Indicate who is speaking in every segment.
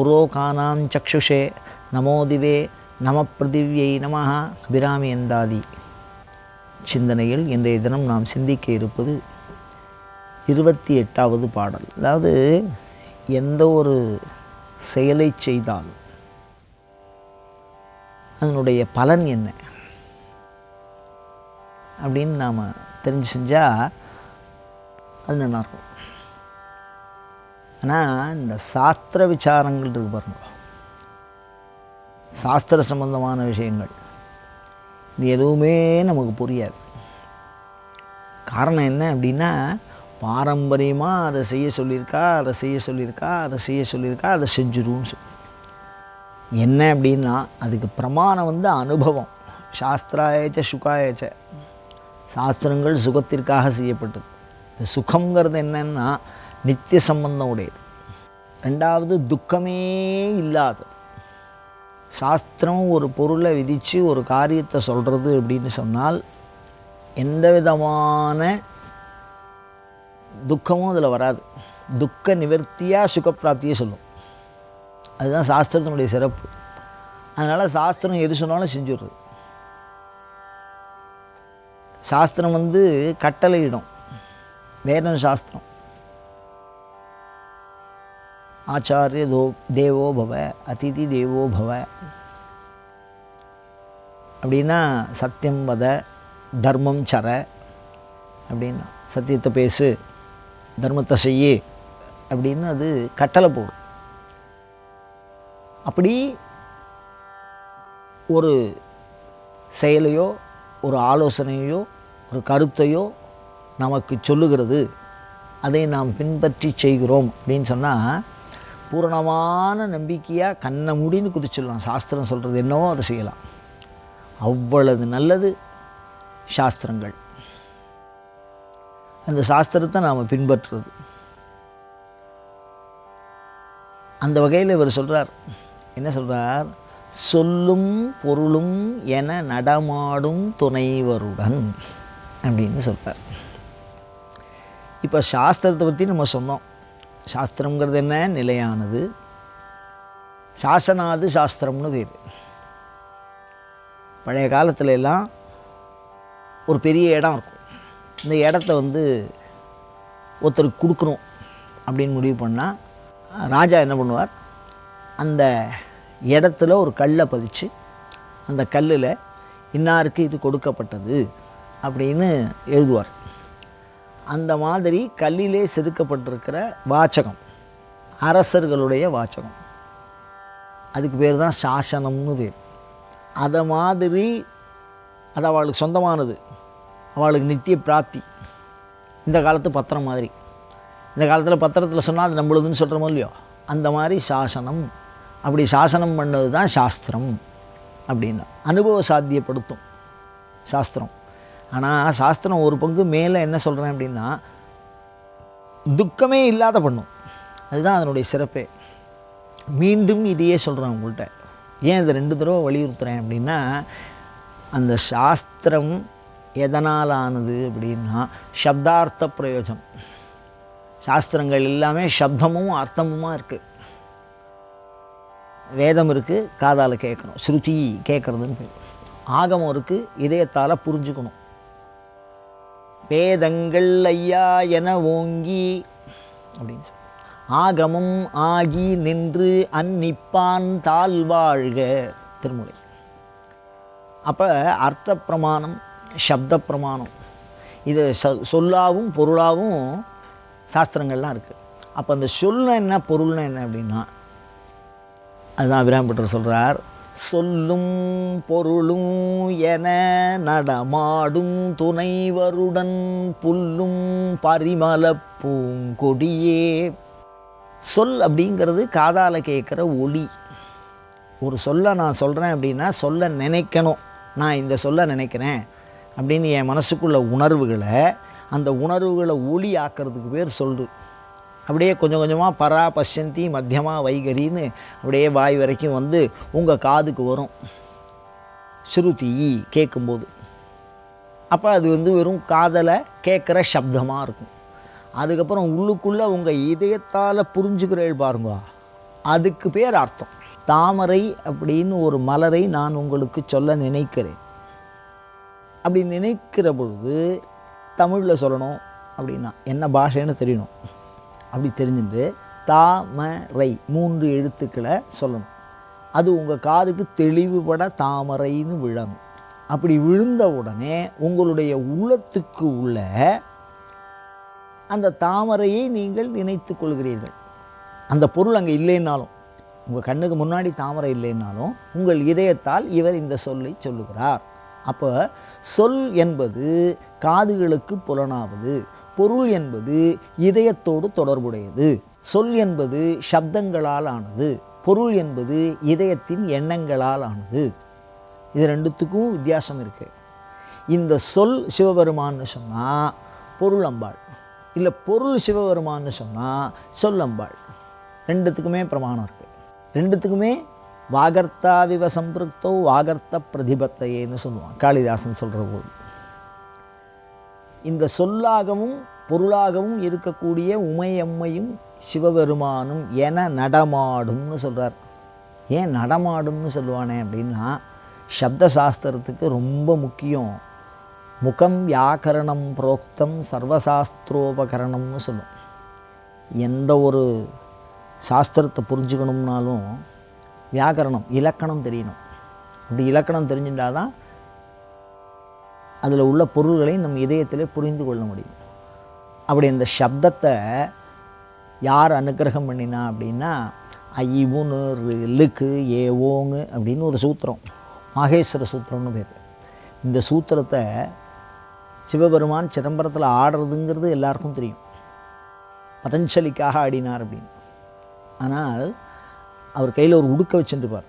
Speaker 1: புரோகானாம் சக்ஷுஷே நமோ திவே நம பிருதிவ்யை நம அபிராமி எந்தாதி சிந்தனையில் இன்றைய தினம் நாம் சிந்திக்க இருப்பது இருபத்தி எட்டாவது பாடல். அதாவது எந்த ஒரு செயலை செய்தாலும் அதனுடைய பலன் என்ன? அப்படின்னு நாம் தெரிஞ்சு செஞ்சால் அது நல்லாயிருக்கும் ஆனால் இந்த சாஸ்திர விசாரங்கள் இருக்கு பாருங்க. சாஸ்திர சம்பந்தமான விஷயங்கள். இது எதுவுமே நமக்கு புரியாது. காரணம் என்ன அப்படின்னா பாரம்பரியமாக அதை செய்ய சொல்லியிருக்கா அதை செய்ய சொல்லியிருக்கா அதை செய்ய சொல்லியிருக்கா அதை செஞ்சிருன்னு சொல்லி. என்ன அப்படின்னா அதுக்கு பிரமாணம் வந்து அனுபவம். சாஸ்திராயச்ச சுகாயச்ச. சாஸ்திரங்கள் சுகத்திற்காக செய்யப்பட்டது. இந்த சுகங்கிறது என்னன்னா நித்திய சம்பந்தம் உடையது ரெண்டாவது துக்கமே இல்லாதது. சாஸ்திரம் ஒரு பொருளை விதித்து ஒரு காரியத்தை சொல்கிறது அப்படின்னு சொன்னால் எந்த விதமான துக்கமும் அதில் வராது. துக்க நிவர்த்தியாக சுகப்பிராப்தியை சொல்லும். அதுதான் சாஸ்திரத்தினுடைய சிறப்பு. அதனால் சாஸ்திரம் எது சொன்னாலும் செஞ்சுடுறது. சாஸ்திரம் வந்து கட்டளையிடும். வேதம் சாஸ்திரம். ஆச்சாரிய தோ தேவோ பவ அதிதி தேவோ பவ. அப்படின்னா சத்தியம் வத தர்மம் சர அப்படின்னா சத்தியத்தை பேசு தர்மத்தை செய்யு அப்படின்னு அது கட்டளை போடும். அப்படி ஒரு செயலையோ ஒரு ஆலோசனையோ ஒரு கருத்தையோ நமக்கு சொல்லுகிறது. அதை நாம் பின்பற்றி செய்கிறோம் அப்படின்னு சொன்னால் பூரணமான நம்பிக்கையாக கண்ணை முடின்னு குதிச்சிடலாம். சாஸ்திரம் சொல்கிறது என்னவோ அதை செய்யலாம். அவ்வளவு நல்லது சாஸ்திரங்கள். அந்த சாஸ்திரத்தை நாம் பின்பற்றுறது. அந்த வகையில் இவர் சொல்கிறார் என்ன சொல்கிறார் சொல்லும் பொருளும் என நடமாடும் துணைவருடன் அப்படின்னு சொல்கிறார் இப்போ சாஸ்திரத்தை பற்றி நம்ம சொன்னோம். சாஸ்திரங்கிறது என்ன நிலையானது. சாசனாது சாஸ்திரம்னு பேர். பழைய காலத்துல எல்லாம் ஒரு பெரிய இடம் இருக்கும். இந்த இடத்த வந்து ஒருத்தருக்கு கொடுக்கணும் அப்படின்னு முடிவு பண்ணால் ராஜா என்ன பண்ணுவார்? அந்த இடத்துல ஒரு கல்லை பதிச்சு அந்த கல்லில் இன்னாருக்கு இது கொடுக்கப்பட்டது? அப்படின்னு எழுதுவார். அந்த மாதிரி கல்லிலே செதுக்கப்பட்டிருக்கிற வாச்சகம் அரசர்களுடைய வாச்சகம். அதுக்கு பேர் தான் சாசனம்னு பேர். அதை மாதிரி அது அவளுக்கு சொந்தமானது. அவளுக்கு நித்திய பிராப்தி. இந்த காலத்து பத்திரம் மாதிரி. இந்த காலத்தில் பத்திரத்தில் சொன்னால் அது நம்மளுதுன்னு சொல்கிறோமோ இல்லையோ? அந்த மாதிரி சாசனம். அப்படி சாசனம் பண்ணது தான் சாஸ்திரம். அப்படின்னா அனுபவ சாத்தியப்படுத்தும் சாஸ்திரம். ஆனால் சாஸ்திரம் ஒரு பங்கு மேலே என்ன சொல்கிறேன் அப்படின்னா துக்கமே இல்லாத பண்ணும். அதுதான் அதனுடைய சிறப்பே. மீண்டும் இதையே சொல்கிறேன் உங்கள்கிட்ட ஏன் இதை ரெண்டு தடவை வலியுறுத்துகிறேன் அப்படின்னா அந்த சாஸ்திரம் எதனால் ஆனது அப்படின்னா சப்தார்த்த பிரயோஜனம். சாஸ்திரங்கள் எல்லாமே சப்தமும் அர்த்தமுமாக இருக்குது வேதம் இருக்குது காதால் கேட்கணும். ஸ்ருதி கேட்குறதுன்னு ஆகமம் இருக்குது இதயத்தால் புரிஞ்சுக்கணும். வேதங்கள் ஐயா என ஓங்கி அப்படின்னு சொல்லி ஆகமும் ஆகி நின்று அந்நிப்பான் தாழ்வாழ்க திருமுறை அப்போ அர்த்த பிரமாணம் சப்த பிரமாணம் இது ச சொல்லாவும் பொருளாகவும் சாஸ்திரங்கள்லாம் இருக்குது அப்போ அந்த சொல்ல என்ன பொருள்னா என்ன அப்படின்னா அதுதான் அபிராம்பட்டர் சொல்கிறார் சொல்லும் பொருளும் என நடமாடும் துணைவருடன் புல்லும் பரிமள பூங்கொடியே. சொல் அப்படிங்கிறது காதால் கேட்குற ஒளி ஒரு சொல்ல நான் சொல்கிறேன் அப்படின்னா சொல்ல நினைக்கணும். நான் இந்த சொல்ல நினைக்கிறேன் அப்படின்னு என் மனசுக்குள்ள உணர்வுகளை அந்த உணர்வுகளை ஒளி ஆக்கிறதுக்கு பேர் சொல்லு அப்படியே கொஞ்சம் கொஞ்சமாக பரா பசந்தி மத்தியமா வைகரின்னு அப்படியே வாய் வரைக்கும் வந்து உங்கள் காதுக்கு வரும். ஸ்ருதி கேட்கும்போது அப்போ அது வந்து வெறும் காதலை கேட்குற சப்தமாக இருக்கும். அதுக்கப்புறம் உள்ளுக்குள்ளே உங்கள் இதயத்தால் புரிஞ்சுக்கிறேள் பாருங்க. அதுக்கு பேர் அர்த்தம். தாமரை அப்படின்னு ஒரு மலரை நான் உங்களுக்கு சொல்ல நினைக்கிறேன். அப்படி நினைக்கிற பொழுது தமிழில் சொல்லணும் அப்படின்னா என்ன பாஷைன்னு தெரியணும். அப்படி தெரிஞ்சுட்டு தாமரை மூன்று எழுத்துக்களை சொல்லணும். அது உங்கள் காதுக்கு தெளிவுபட தாமரைன்னு விழணும். அப்படி விழுந்த உடனே உங்களுடைய உள்ளத்துக்கு உள்ள அந்த தாமரையை நீங்கள் நினைத்து கொள்கிறீர்கள். அந்த பொருள் அங்கே இல்லைன்னாலும் உங்கள் கண்ணுக்கு முன்னாடி தாமரை இல்லைன்னாலும் உங்கள் இதயத்தால் இவர் இந்த சொல்லை சொல்லுகிறார். அப்போ சொல் என்பது காதுகளுக்கு புலனாவது பொருள் என்பது இதயத்தோடு தொடர்புடையது. சொல் என்பது சப்தங்களால் ஆனது. பொருள் என்பது இதயத்தின் எண்ணங்களால் ஆனது. இது ரெண்டுத்துக்கும் வித்தியாசம் இருக்குது இந்த சொல் சிவபெருமான்னு சொன்னால் பொருள் அம்பாள். இல்லை பொருள் சிவபெருமான்னு சொன்னால் சொல் அம்பாள். ரெண்டுத்துக்குமே பிரமாணம் இருக்குது ரெண்டுத்துக்குமே வாகர்த்தா விவ சம்பிருக்தோ வாகர்த்த பிரதிபத்தையேன்னு சொல்லுவான் காளிதாசன் சொல்கிற போது இந்த சொல்லாகவும் பொருளாகவும் இருக்கக்கூடிய உமையம்மையும் சிவபெருமானும் என நடமாடும்னு சொல்கிறார் ஏன் நடமாடும்னு சொல்லுவானே அப்படின்னா சப்த சாஸ்திரத்துக்கு ரொம்ப முக்கியம். முகம் வியாக்கரணம் புரோக்தம் சர்வசாஸ்திரோபகரணம்னு சொல்லும். எந்த ஒரு சாஸ்திரத்தை புரிஞ்சுக்கணும்னாலும் வியாக்கரணம் இலக்கணம் தெரியணும். அப்படி இலக்கணம் தெரிஞ்சுட்டால் தான் அதில் உள்ள பொருள்களை நம் இதயத்திலே புரிந்து கொள்ள முடியும். அப்படி இந்த சப்தத்தை யார் அனுக்கிரகம் பண்ணினா அப்படின்னா ஐவுனு லுக்கு ஏ ஓங்கு அப்படின்னு ஒரு சூத்திரம். மாகேஸ்வர சூத்திரம்னு பேர். இந்த சூத்திரத்தை சிவபெருமான் சிதம்பரத்தில் ஆடுறதுங்கிறது எல்லாருக்கும் தெரியும். பதஞ்சலிக்காக ஆடினார் அப்படின்னு. ஆனால் அவர் கையில் ஒரு உடுக்க வச்சுருப்பார்.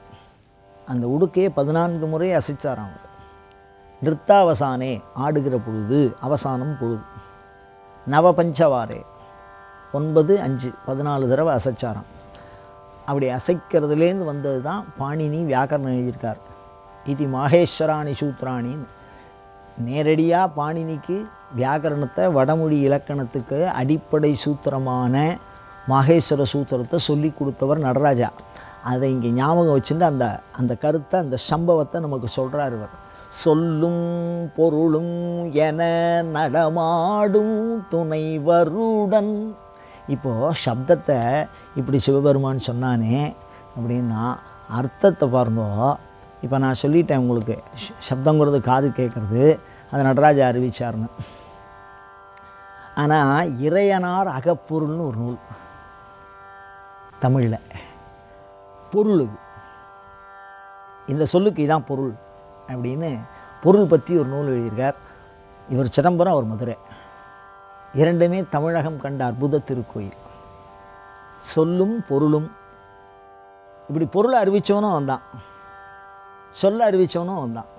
Speaker 1: அந்த உடுக்கையை பதினான்கு முறை அசைச்சார் அவங்க நிறுத்தாவசானே ஆடுகிற பொழுது அவசானம் பொழுது. நவபஞ்சவாரே. ஒன்பது அஞ்சு பதினாலு தடவை அசைச்சாராம். அப்படி அசைக்கிறதுலேருந்து வந்தது தான் பாணினி வியாக்கரணம் எழுதியிருக்கார். இது மாகேஸ்வராணி சூத்ராணின்னு. நேரடியாக பாணினிக்கு வியாக்கரணத்தை வடமொழி இலக்கணத்துக்கு அடிப்படை சூத்திரமான மாகேஸ்வர சூத்திரத்தை சொல்லி கொடுத்தவர் நடராஜா. அதை இங்கே ஞாபகம் வச்சுட்டு அந்த அந்த கருத்தை அந்த சம்பவத்தை நமக்கு சொல்கிறார் இவர். சொல்லும் பொருளும் என நடமாடும் துணைவருடன் இப்போது சப்தத்தை இப்படி சிவபெருமான் சொன்னானே அப்படின்னா அர்த்தத்தை பாருங்கோ. இப்போ நான் சொல்லிட்டேன் உங்களுக்கு. சப்தங்கிறது காது கேட்குறது. அது நடராஜா அறிவிச்சார்னு ஆனால் இறையனார் அகப்பொருள்னு ஒரு நூல். தமிழில். பொருள் இது. இந்த சொல்லுக்கு இதான் பொருள். அப்படின்னு பொருள் பற்றி ஒரு நூல் எழுதியிருக்கார். இவர் சிதம்பரம் அவர் மதுரை. இரண்டுமே தமிழகம் கண்ட அற்புத திருக்கோயில். சொல்லும் பொருளும் இப்படி பொருளை அறிவித்தவனும் வந்தான் சொல்ல அறிவித்தவனும் வந்தான்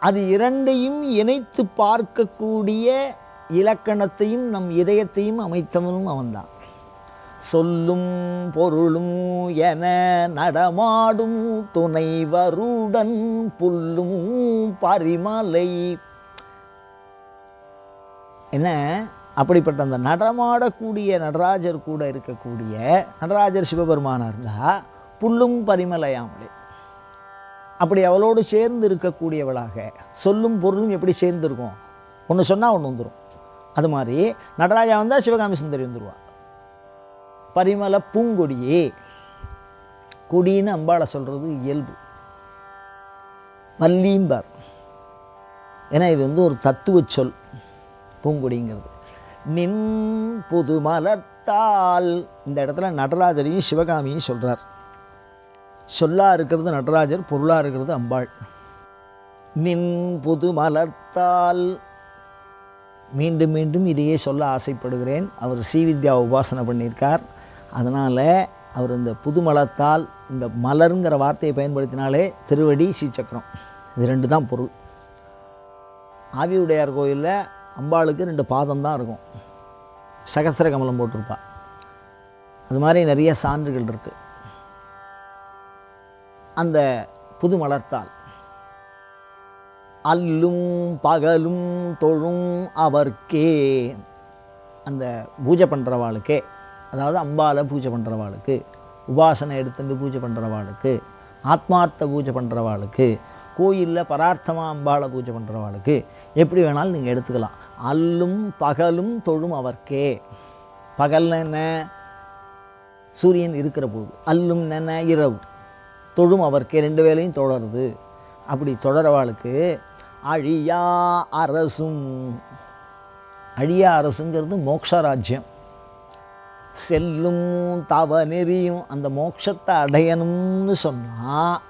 Speaker 1: அது இரண்டையும் இணைத்து பார்க்கக்கூடிய இலக்கணத்தையும் நம் இதயத்தையும் அமைத்தவனும் அவன்தான். சொல்லும் பொருளும் என நடமாடும் துணைவருடன் புல்லும் பரிமலை. என்ன? அப்படிப்பட்ட அந்த நடமாடக்கூடிய நடராஜர் கூட இருக்கக்கூடிய நடராஜர் சிவபெருமானாக இருந்தால் புல்லும் பரிமலையாமலே. அப்படி அவளோடு சேர்ந்து இருக்கக்கூடியவளாக சொல்லும் பொருளும் எப்படி சேர்ந்து இருக்கும் ஒன்று சொன்னால் ஒன்று வந்துடும் அது மாதிரி நடராஜா வந்தால் சிவகாமி சுந்தரி வந்துடுவா பரிமள பூங்கொடியே. கொடின்னு அம்பாளை சொல்கிறது இயல்பு. வள்ளீம்பார் ஏன்னா இது வந்து ஒரு தத்துவ சொல் பூங்கொடிங்கிறது. நின் புது மலர்த்தால் இந்த இடத்துல நடராஜரையும் சிவகாமியும் சொல்கிறார் சொல்லாக இருக்கிறது நடராஜர் பொருளாக இருக்கிறது அம்பாள். நின் புது மலர்த்தால் மீண்டும் மீண்டும் இதையே சொல்ல ஆசைப்படுகிறேன். அவர் ஸ்ரீவித்யா உபாசனை பண்ணியிருக்கார். அதனால் அவர் இந்த புதுமலத்தால் இந்த மலருங்கிற வார்த்தையை பயன்படுத்தினாலே திருவடி ஸ்ரீசக்கரம். இது ரெண்டு தான் பொருள். ஆவியுடையார் கோயிலில் அம்பாளுக்கு ரெண்டு பாதம் தான் இருக்கும். சகசர கமலம் போட்டிருப்பா. அது மாதிரி நிறைய சான்றுகள் இருக்குது அந்த புது மலர்த்தால் அல்லும் பகலும் தொழும் அவர்க்கே. அந்த பூஜை பண்ணுறவாளுக்கே அதாவது அம்பாலை பூஜை பண்ணுறவாளுக்கு உபாசனை எடுத்துட்டு பூஜை பண்ணுறவாளுக்கு ஆத்மார்த்த பூஜை பண்ணுறவாளுக்கு கோயிலில் பரார்த்தமாக அம்பாளை பூஜை பண்ணுறவாளுக்கு எப்படி வேணாலும் நீங்கள் எடுத்துக்கலாம். அல்லும் பகலும் தொழும் அவர்க்கே. பகலில் என்ன? சூரியன் இருக்கிற போது அல்லும் என்ன? இரவு. தொழும் அவர்க்கே. ரெண்டு வேலையும் தொடருது. அப்படி தொடரவாளுக்கு அழியா அரசும். அழியா அரசுங்கிறது மோக்ஷராஜ்யம் செல்லும் தவ நெறியும் அந்த மோட்சத்தை அடையணும்னு சொன்னால்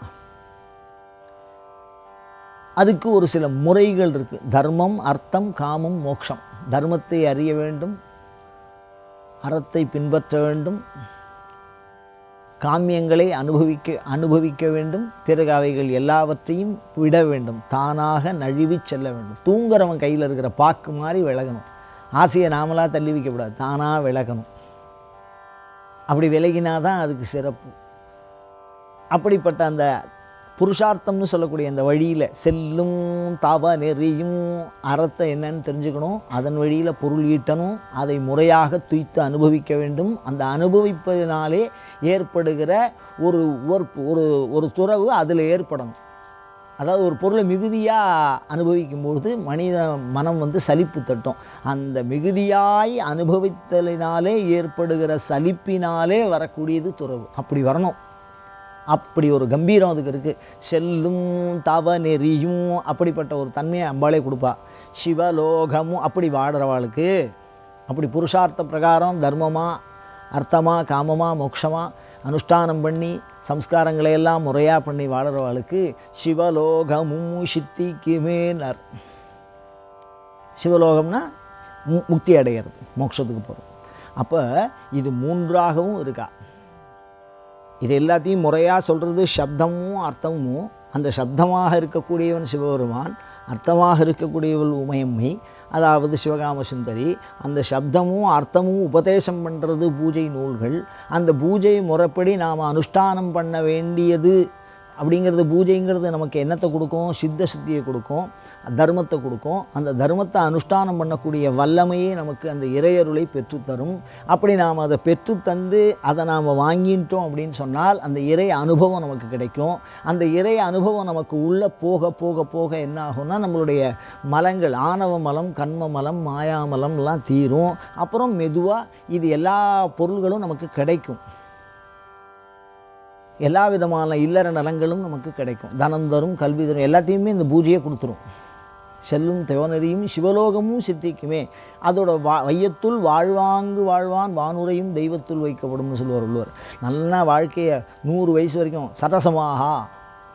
Speaker 1: அதுக்கு ஒரு சில முறைகள் இருக்குது தர்மம் அர்த்தம் காமம் மோட்சம். தர்மத்தை அறிய வேண்டும் அறத்தை பின்பற்ற வேண்டும் காமியங்களை அனுபவிக்க அனுபவிக்க வேண்டும் பிறகு அவைகள் எல்லாவற்றையும் விட வேண்டும் தானாக நழுவி செல்ல வேண்டும். தூங்குறவன் கையில் இருக்கிற பாக்கு மாதிரி விலகணும். ஆசையை நாமளாக தள்ளி வைக்கக்கூடாது தானாக விலகணும். அப்படி விலகினா தான் அதுக்கு சிறப்பு. அப்படிப்பட்ட அந்த புருஷார்த்தம்னு சொல்லக்கூடிய அந்த வழியில் செல்லும் தவ நெறியும் அறத்தை என்னன்னு தெரிஞ்சுக்கணும். அதன் வழியில் பொருள் ஈட்டணும். அதை முறையாக துய்த்து அனுபவிக்க வேண்டும். அந்த அனுபவிப்பதினாலே ஏற்படுகிற ஒரு உவர்ப்பு ஒரு ஒரு துறவு அதில் ஏற்படணும். அதாவது ஒரு பொருளை மிகுதியாக அனுபவிக்கும்பொழுது மனித மனம் வந்து சலிப்பு தட்டும். அந்த மிகுதியாய் அனுபவித்தலினாலே ஏற்படுகிற சலிப்பினாலே வரக்கூடியது துறவு. அப்படி வரணும். அப்படி ஒரு கம்பீரம் அதுக்கு இருக்குது செல்லும் தவ நெறியும் அப்படிப்பட்ட ஒரு தன்மையை அம்பாளே கொடுப்பா. சிவலோகமும் அப்படி வாடுறவாளுக்கு. அப்படி புருஷார்த்த பிரகாரம் தர்மமாக அர்த்தமாக காமமாக மோட்சமாக அனுஷ்டானம் பண்ணி சம்ஸ்காரங்களை எல்லாம் முறையாக பண்ணி வாடுறவாளுக்கு சிவலோகமும் சித்திக்குமேனர் சிவலோகம்னா மு முக்தி அடைகிறது மோட்சத்துக்கு போகிறது அப்போ இது மூன்றாகவும் இருக்கா. இது எல்லாத்தையும் முறையாக சொல்கிறது சப்தமும் அர்த்தமும் அந்த சப்தமாக இருக்கக்கூடியவன் சிவபெருமான் அர்த்தமாக இருக்கக்கூடியவள் உமையம்மை அதாவது சிவகாம சுந்தரி அந்த சப்தமும் அர்த்தமும் உபதேசம் பண்ணுறது பூஜை நூல்கள். அந்த பூஜை முறைப்படி நாம் அனுஷ்டானம் பண்ண வேண்டியது அப்படிங்கிறது பூஜைங்கிறது நமக்கு என்னத்தை கொடுக்கும்? சித்த சித்தியை கொடுக்கும். தர்மத்தை கொடுக்கும். அந்த தர்மத்தை அனுஷ்டானம் பண்ணக்கூடிய வல்லமையே நமக்கு அந்த இறையருளை பெற்றுத்தரும். அப்படி நாம் அதை பெற்றுத்தந்து அதை நாம் வாங்கிட்டோம் அப்படின்னு சொன்னால் அந்த இறை அனுபவம் நமக்கு கிடைக்கும். அந்த இறை அனுபவம் நமக்கு உள்ளே போக போக போக என்ன ஆகும்னா நம்மளுடைய மலங்கள் ஆணவ மலம் கண்ம மலம் மாயாமலம்லாம் தீரும். அப்புறம் மெதுவாக இது எல்லா பொருள்களும் நமக்கு கிடைக்கும். எல்லா விதமான இல்லற நலங்களும் நமக்கு கிடைக்கும். தனம் தரும் கல்வி தரும் எல்லாத்தையுமே இந்த பூஜையை கொடுத்துரும். செல்லும் தேவனரியும் சிவலோகமும் சித்திக்குமே. அதோட வா வையத்துள் வாழ்வாங்கு வாழ்வான் வானுரையும் தெய்வத்துள் வைக்கப்படும்னு சொல்லுவார் உள்ளவர். நல்லா வாழ்க்கையை நூறு வயசு வரைக்கும் சட்டசமாகா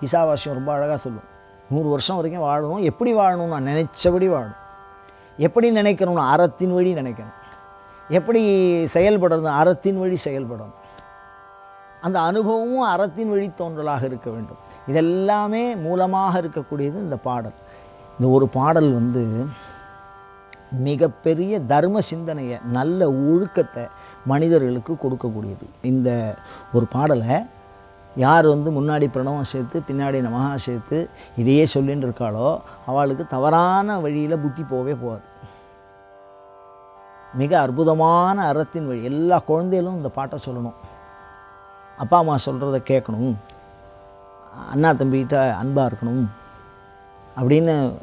Speaker 1: இசாவாசியம் ரொம்ப அழகாக சொல்லும். நூறு வருஷம் வரைக்கும் வாழணும். எப்படி வாழணும்னா நினைச்சபடி வாழணும். எப்படி நினைக்கணும்னா? அறத்தின் வழி நினைக்கணும். எப்படி செயல்படுறது அறத்தின் வழி செயல்படணும். அந்த அனுபவமும் அறத்தின் வழி தோன்றலாக இருக்க வேண்டும். இதெல்லாமே மூலமாக இருக்கக்கூடியது இந்த பாடல். இந்த ஒரு பாடல் வந்து மிகப்பெரிய தர்ம சிந்தனையை நல்ல ஒழுக்கத்தை மனிதர்களுக்கு கொடுக்கக்கூடியது. இந்த ஒரு பாடலை யார் வந்து முன்னாடி பிரணவம் சேர்த்து பின்னாடி நமகா சேர்த்து இதையே சொல்லின்னு இருக்காளோ அவளுக்கு தவறான வழியில் புத்தி போகவே போகாது. மிக அற்புதமான அறத்தின் வழி. எல்லா குழந்தைகளும் இந்த பாட்டை சொல்லணும். அப்பா அம்மா சொல்கிறத கேட்கணும். அண்ணா தம்பிகிட்ட அன்பாக இருக்கணும். அப்படின்னு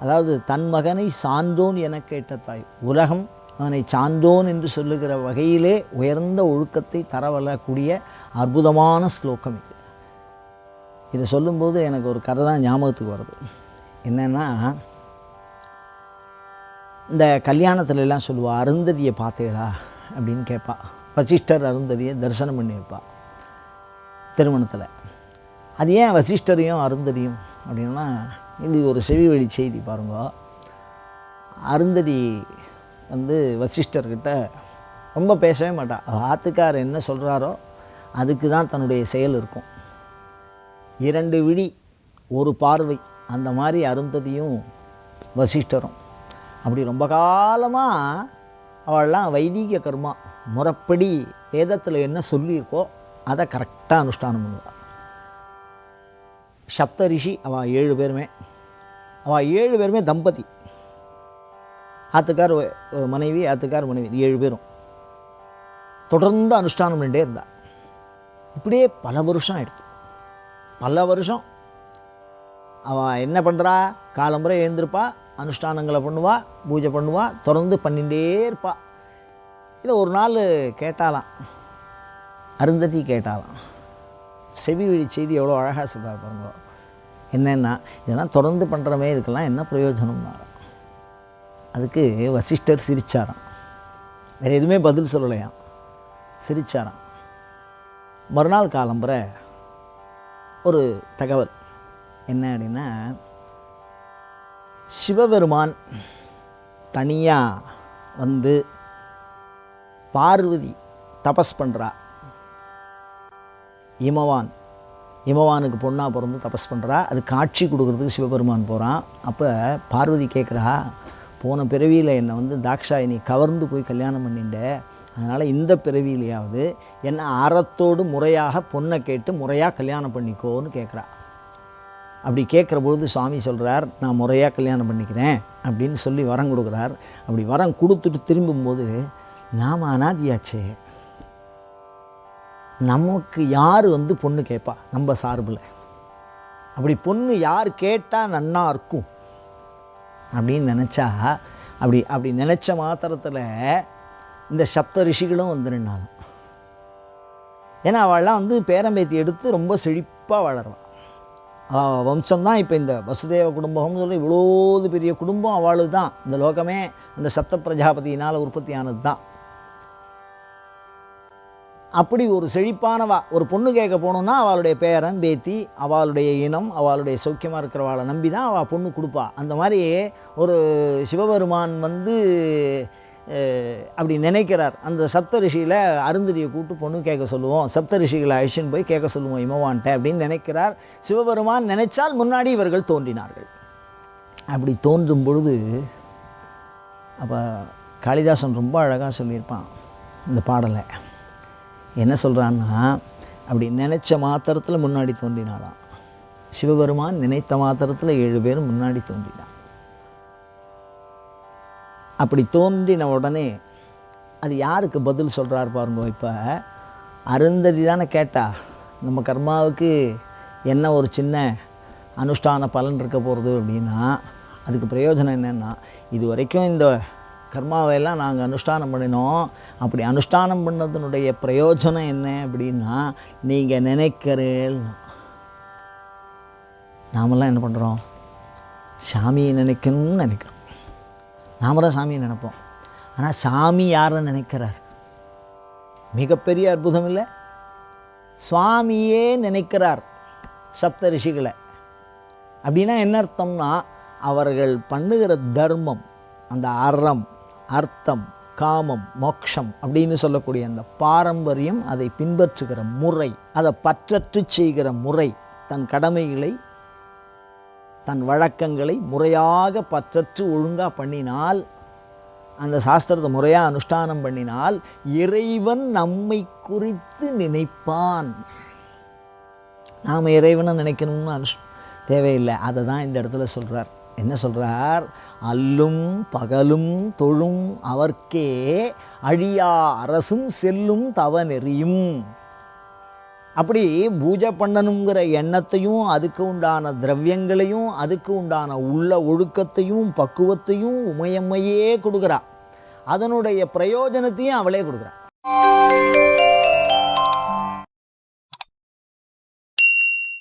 Speaker 1: அதாவது தன் மகனை சான்றோன் என கேட்ட தாய். உலகம் அவனை சான்றோன் என்று சொல்லுகிற வகையிலே உயர்ந்த ஒழுக்கத்தை தரவல்லக்கூடிய அற்புதமான ஸ்லோகம் இது. இதை சொல்லும்போது எனக்கு ஒரு கதை தான் ஞாபகத்துக்கு வருது. என்னென்னா இந்த கல்யாணத்துல எல்லாம் அருந்ததியை பார்த்தீங்களா அப்படின்னு கேட்பாள் வசிஷ்டர் அருந்ததியை தரிசனம் பண்ணி திருமணத்தில். அது ஏன் வசிஷ்டரையும் அருந்ததியும் அப்படின்னா இது ஒரு செவி வழி செய்தி பாருங்க. அருந்ததி வந்து வசிஷ்டர்கிட்ட ரொம்ப பேசவே மாட்டா. ஆத்துக்கார் என்ன சொல்கிறாரோ அதுக்கு தான் தன்னுடைய செயல் இருக்கும். இரண்டு விழி ஒரு பார்வை அந்த மாதிரி அருந்ததியும் வசிஷ்டரும். அப்படி ரொம்ப காலமாக அவள்லாம் வைதீக கர்மா முறைப்படி வேதத்தில் என்ன சொல்லியிருக்கோ அதை கரெக்டாக அனுஷ்டானம் பண்ணுவாள் சப்த ரிஷி அவள் ஏழு பேருமே. அவள் ஏழு பேருமே தம்பதி. ஆத்துக்கார் மனைவி ஆத்துக்கார் மனைவி ஏழு பேரும். தொடர்ந்து அனுஷ்டானம் பண்ணிட்டே இருந்தாள் இப்படியே பல வருஷம் ஆயிடுது. பல வருஷம். அவள் என்ன பண்ணுறா காலம்புரை எழுந்திருப்பா. அனுஷ்டானங்களை பண்ணுவாள் பூஜை பண்ணுவாள் தொடர்ந்து பண்ணிகிட்டே இருப்பாள் இதை ஒரு நாள் கேட்டாலாம். அருந்ததி கேட்டாலாம். செவி வழி செய்தி எவ்வளோ அழகாக சொல்கிறார் பாருங்களோ என்னென்னா இதெல்லாம் தொடர்ந்து பண்ணுறமே இதுக்கெல்லாம் என்ன பிரயோஜனம்னா அதுக்கு வசிஷ்டர் சிரிச்சாராம். வேறு எதுவுமே பதில் சொல்லலையாம். சிரிச்சாராம். மறுநாள் காலம்புற ஒரு தகவல். என்ன அப்படின்னா சிவபெருமான் தனியாக வந்து பார்வதி தபஸ் பண்ணுறா இமவான் இமவானுக்கு பொண்ணாக பிறந்து தபஸ் பண்ணுறா அது காட்சி கொடுக்கறதுக்கு சிவபெருமான் போகிறான் அப்போ பார்வதி கேட்குறா போன பிறவியில் என்னை வந்து தாக்ஷாயினி கவர்ந்து போய் கல்யாணம் பண்ணிட்ட. அதனால் இந்த பிறவியிலையாவது என்னை அறத்தோடு முறையாக பொண்ணை கேட்டு முறையாக கல்யாணம் பண்ணிக்கோன்னு கேட்குறா அப்படி கேட்குற பொழுது சாமி சொல்கிறார் நான் முறையாக கல்யாணம் பண்ணிக்கிறேன் அப்படின்னு சொல்லி வரம் கொடுக்குறார். அப்படி வரம் கொடுத்துட்டு திரும்பும்போது நாம் அனாதியாச்சே. நமக்கு யார் வந்து பொண்ணு கேட்பா? நம்ம சார்பில். அப்படி பொண்ணு யார் கேட்டால் நன்னா இருக்கும். அப்படின்னு நினச்சா அப்படி அப்படி நினச்ச மாத்திரத்தில் இந்த சப்த ரிஷிகளும் வந்து ஏன்னா அவள்லாம் வந்து பேரம்பேத்தி எடுத்து ரொம்ப செழிப்பாக வளருவாள் வம்சம்தான் இப்போ இந்த வசுதேவ குடும்பம்னு சொல்லி இவ்வளோது பெரிய குடும்பம் அவளு தான் இந்த லோகமே அந்த சப்த பிரஜாபதியினால் உற்பத்தி ஆனது தான். அப்படி ஒரு செழிப்பானவா ஒரு பொண்ணு கேட்க போகணுன்னா அவளுடைய பேரன் பேத்தி அவளுடைய இனம் அவளுடைய சௌக்கியமாக இருக்கிறவாளை நம்பி தான் அவள் பொண்ணு கொடுப்பா. அந்த மாதிரி ஒரு சிவபெருமான் வந்து அப்படி நினைக்கிறார். அந்த சப்த ரிஷியில் அருந்ததியை கூட்டு பொண்ணு கேட்க சொல்லுவோம். சப்த ரிஷிகளை அழிச்சின்னு போய் கேட்க சொல்லுவோம் இமவான்ட்ட அப்படின்னு நினைக்கிறார். சிவபெருமான் நினைச்சால் முன்னாடி இவர்கள் தோன்றினார்கள். அப்படி தோன்றும் பொழுது அப்போ காளிதாசன் ரொம்ப அழகாக சொல்லியிருப்பான் இந்த பாடலை. என்ன சொல்கிறான்னா அப்படி நினச்ச மாத்திரத்தில் முன்னாடி தோன்றினாலாம் சிவபெருமான் நினைத்த மாத்திரத்தில் ஏழு பேர் முன்னாடி தோன்றினான் அப்படி தோன்றின உடனே அது யாருக்கு பதில் சொல்கிறார் பாருங்க இப்போ அருந்ததி தானே கேட்டா நம்ம கர்மாவுக்கு என்ன ஒரு சின்ன அனுஷ்டான பலன் இருக்க போகிறது அப்படின்னா அதுக்கு பிரயோஜனம் என்னென்னா இது வரைக்கும் இந்த கர்மாவையெல்லாம் நாங்கள் அனுஷ்டானம் பண்ணினோம். அப்படி அனுஷ்டானம் பண்ணதுனுடைய பிரயோஜனம் என்ன அப்படின்னா நீங்கள் நினைக்கிறேன் நாமெல்லாம் என்ன பண்ணுறோம் சாமியை நினைக்கணும்னு நினைக்கிறோம். நாம் தான் சாமியை நினைப்போம். ஆனால் சாமி யாரை நினைக்கிறார்? மிகப்பெரிய அற்புதம் இல்லை. சுவாமியே நினைக்கிறார் சப்த ரிஷிகளை. அப்படின்னா என்ன அர்த்தம்னா அவர்கள் பண்ணுகிற தர்மம் அந்த அறம் அர்த்தம் காமம் மோக்ஷம் அப்படின்னு சொல்லக்கூடிய அந்த பாரம்பரியம் அதை பின்பற்றுகிற முறை அதை பற்றற்று செய்கிற முறை தன் கடமைகளை தன் வழக்கங்களை முறையாக பற்றற்று ஒழுங்காக பண்ணினால் அந்த சாஸ்திரத்தை முறையாக அனுஷ்டானம் பண்ணினால் இறைவன் நம்மை குறித்து நினைப்பான். நாம் இறைவனை நினைக்கணும்னு அனுஷ் தேவையில்லை. அதை தான் இந்த இடத்துல சொல்கிறார் என்ன சொல்கிறார் அல்லும் பகலும் தொழும் அவர்க்கே அழியா அரசும் செல்லும் தவ நெறியும் அப்படி பூஜை பண்ணணுங்கிற எண்ணத்தையும் அதுக்கு உண்டான திரவியங்களையும் அதுக்கு உண்டான உள்ள ஒழுக்கத்தையும் பக்குவத்தையும் உமையம்மையே கொடுக்குறா. அதனுடைய பிரயோஜனத்தையும் அவளே கொடுக்குறா.